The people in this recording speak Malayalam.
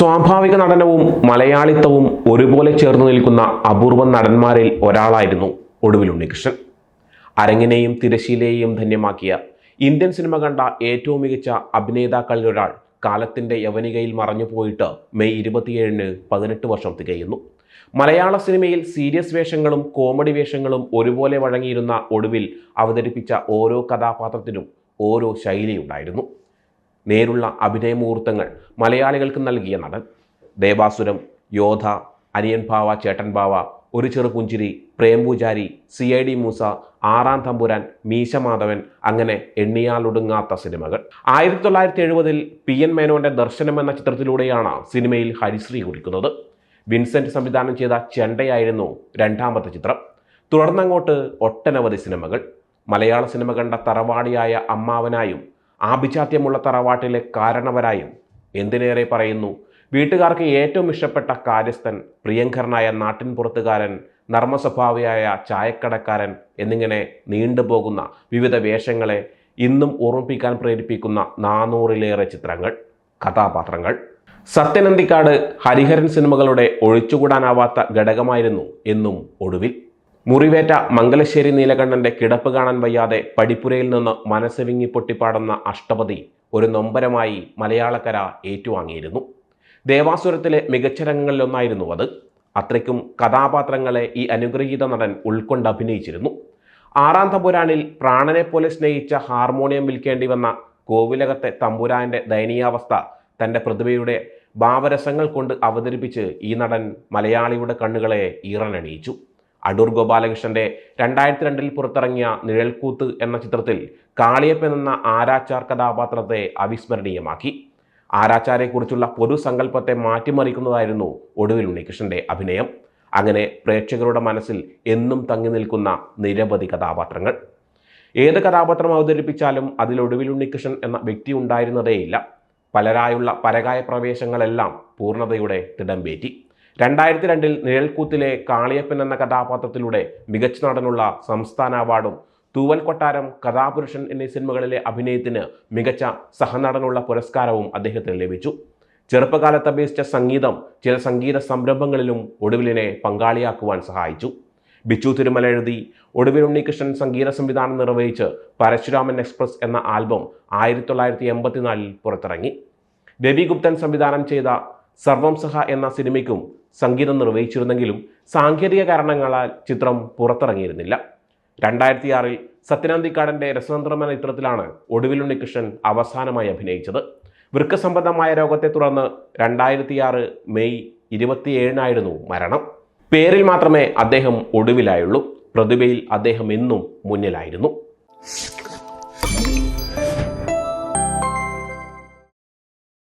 സ്വാഭാവിക നടനവും മലയാളിത്തവും ഒരുപോലെ ചേർന്ന് നിൽക്കുന്ന അപൂർവ നടന്മാരിൽ ഒരാളായിരുന്നു ഒടുവിൽ ഉണ്ണികൃഷ്ണൻ അരങ്ങിനെയും തിരശീലയെയും ധന്യമാക്കിയ ഇന്ത്യൻ സിനിമ കണ്ട ഏറ്റവും മികച്ച അഭിനേതാക്കളിൽ ഒരാൾ കാലത്തിന്റെ യവനികയിൽ മറഞ്ഞു പോയിട്ട് മെയ് ഇരുപത്തിയേഴിന് പതിനെട്ട് വർഷം തികയുന്നു. മലയാള സിനിമയിൽ സീരിയസ് വേഷങ്ങളും കോമഡി വേഷങ്ങളും ഒരുപോലെ വഴങ്ങിയിരുന്ന ഒടുവിൽ അവതരിപ്പിച്ച ഓരോ കഥാപാത്രത്തിനും ഓരോ ശൈലിയുണ്ടായിരുന്നു. നേരുള്ള അഭിനയമുഹൂർത്തങ്ങൾ മലയാളികൾക്ക് നൽകിയ നടൻ. ദേവാസുരം യോധ അനിയൻ ഭാവ ചേട്ടൻ ഭാവ ഒരു ചെറു പുഞ്ചിരി Prempoojari C I D Moosa Aaram Thampuran Meesha Madhavan അങ്ങനെ എണ്ണിയാലൊടുങ്ങാത്ത സിനിമകൾ. ആയിരത്തി തൊള്ളായിരത്തി എഴുപതിൽ പി എൻ മേനോന്റെ ദർശനം എന്ന ചിത്രത്തിലൂടെയാണ് സിനിമയിൽ ഹരിശ്രീ കുറിക്കുന്നത് വിൻസെന്റ് സംവിധാനം ചെയ്ത ചെണ്ടയായിരുന്നു രണ്ടാമത്തെ ചിത്രം. തുടർന്നങ്ങോട്ട് ഒട്ടനവധി സിനിമകൾ. മലയാള സിനിമ കണ്ട തറവാടിയായ അമ്മാവനായും ആഭിജാത്യമുള്ള തറവാട്ടിലെ കാരണവരായും എന്തിനേറെ പറയുന്നു? വീട്ടുകാർക്ക് ഏറ്റവും ഇഷ്ടപ്പെട്ട കാര്യസ്ഥൻ പ്രിയങ്കരനായ നാട്ടിൻപുറത്തുകാരൻ നർമ്മസ്വഭാവിയായ ചായക്കടക്കാരൻ എന്നിങ്ങനെ നീണ്ടുപോകുന്ന വിവിധ വേഷങ്ങളെ ഇന്നും ഓർമ്മിപ്പിക്കാൻ പ്രേരിപ്പിക്കുന്ന നാനൂറിലേറെ ചിത്രങ്ങൾ കഥാപാത്രങ്ങൾ. സത്യനന്ദിക്കാട് ഹരിഹരൻ സിനിമകളുടെ ഒഴിച്ചുകൂടാനാവാത്ത ഘടകമായിരുന്നു എന്നും ഒടുവിൽ മുറിവേറ്റ മംഗലശ്ശേരി നീലകണ്ഠന്റെ കിടപ്പ് കാണാൻ വയ്യാതെ പടിപ്പുരയിൽ നിന്ന് മനസ്സ് മനസ്സവിങ്ങി പൊട്ടിപ്പാടുന്ന അഷ്ടപതി ഒരു നൊമ്പരമായി മലയാളക്കര ഏറ്റുവാങ്ങിയിരുന്നു. ദേവാസുരത്തിലെ മികച്ച രംഗങ്ങളിലൊന്നായിരുന്നു അത്. അത്രയ്ക്കും കഥാപാത്രങ്ങളെ ഈ അനുഗ്രഹീത നടൻ ഉൾക്കൊണ്ട് അഭിനയിച്ചിരുന്നു. ആറാം തമ്പുരാനിൽ പ്രാണനെ പോലെ സ്നേഹിച്ച ഹാർമോണിയം വിൽക്കേണ്ടി വന്ന കോവിലകത്തെ തമ്പുരാന്റെ ദയനീയാവസ്ഥ തന്റെ പ്രതിഭയുടെ ഭാവരസങ്ങൾ കൊണ്ട് അവതരിപ്പിച്ച് ഈ നടൻ മലയാളിയുടെ കണ്ണുകളെ ഈറനണിയിച്ചു. അടൂർ ഗോപാലകൃഷ്ണന്റെ രണ്ടായിരത്തി രണ്ടിൽ പുറത്തിറങ്ങിയ നിഴൽക്കൂത്ത് എന്ന ചിത്രത്തിൽ കാളിയപ്പൻ എന്ന ആരാച്ചാർ കഥാപാത്രത്തെ അവിസ്മരണീയമാക്കി. ആരാച്ചാരെക്കുറിച്ചുള്ള പൊതുസങ്കല്പത്തെ മാറ്റിമറിക്കുന്നതായിരുന്നു ഒടുവിൽ ഉണ്ണികൃഷ്ണന്റെ അഭിനയം. അങ്ങനെ പ്രേക്ഷകരുടെ മനസ്സിൽ എന്നും തങ്ങി നിൽക്കുന്ന നിരവധി കഥാപാത്രങ്ങൾ. ഏത് കഥാപാത്രം അവതരിപ്പിച്ചാലും അതിൽ ഒടുവിൽ ഉണ്ണികൃഷ്ണൻ എന്ന വ്യക്തി ഉണ്ടായിരുന്നതേയില്ല. പലരായുള്ള പരകായ പ്രവേശങ്ങളെല്ലാം പൂർണതയുടെ തിടമ്പേറ്റി രണ്ടായിരത്തി രണ്ടിൽ നിഴൽക്കൂത്തിലെ കാളിയപ്പൻ എന്ന കഥാപാത്രത്തിലൂടെ മികച്ച നടനുള്ള സംസ്ഥാന അവാർഡും തൂവൽ കൊട്ടാരം കഥാപുരുഷൻ എന്നീ സിനിമകളിലെ അഭിനയത്തിന് മികച്ച സഹനടനുള്ള പുരസ്കാരവും അദ്ദേഹത്തിന് ലഭിച്ചു. ചെറുപ്പകാലത്ത് അഭ്യസിച്ച സംഗീതം ചില സംഗീത സംരംഭങ്ങളിലും ഒടുവിലിനെ പങ്കാളിയാക്കുവാൻ സഹായിച്ചു. ബിച്ചു തിരുമല എഴുതി ഒടുവിൽ ഉണ്ണികൃഷ്ണൻ സംഗീത സംവിധാനം നിർവഹിച്ച് പരശുരാമൻ എക്സ്പ്രസ് എന്ന ആൽബം ആയിരത്തി തൊള്ളായിരത്തി എൺപത്തിനാലിൽ പുറത്തിറങ്ങി. രവി ഗുപ്തൻ സംവിധാനം ചെയ്ത സർവം സഹ എന്ന സിനിമയ്ക്കും സംഗീതം നിർവഹിച്ചിരുന്നെങ്കിലും സാങ്കേതിക കാരണങ്ങളാൽ ചിത്രം പുറത്തിറങ്ങിയിരുന്നില്ല. രണ്ടായിരത്തി ആറിൽ സത്യനാന്തിക്കാടന്റെ രസതന്ത്രം എന്ന ചിത്രത്തിലാണ് ഒടുവിൽ ഉണ്ണികൃഷ്ണൻ അവസാനമായി അഭിനയിച്ചത്. വൃക്കസംബന്ധമായ രോഗത്തെ തുടർന്ന് രണ്ടായിരത്തി ആറ് മെയ് ഇരുപത്തിയേഴിനായിരുന്നു മരണം. പേരിൽ മാത്രമേ അദ്ദേഹം ഒടുവിലായുള്ളൂ. പ്രതിഭയിൽ അദ്ദേഹം എന്നും മുന്നിലായിരുന്നു.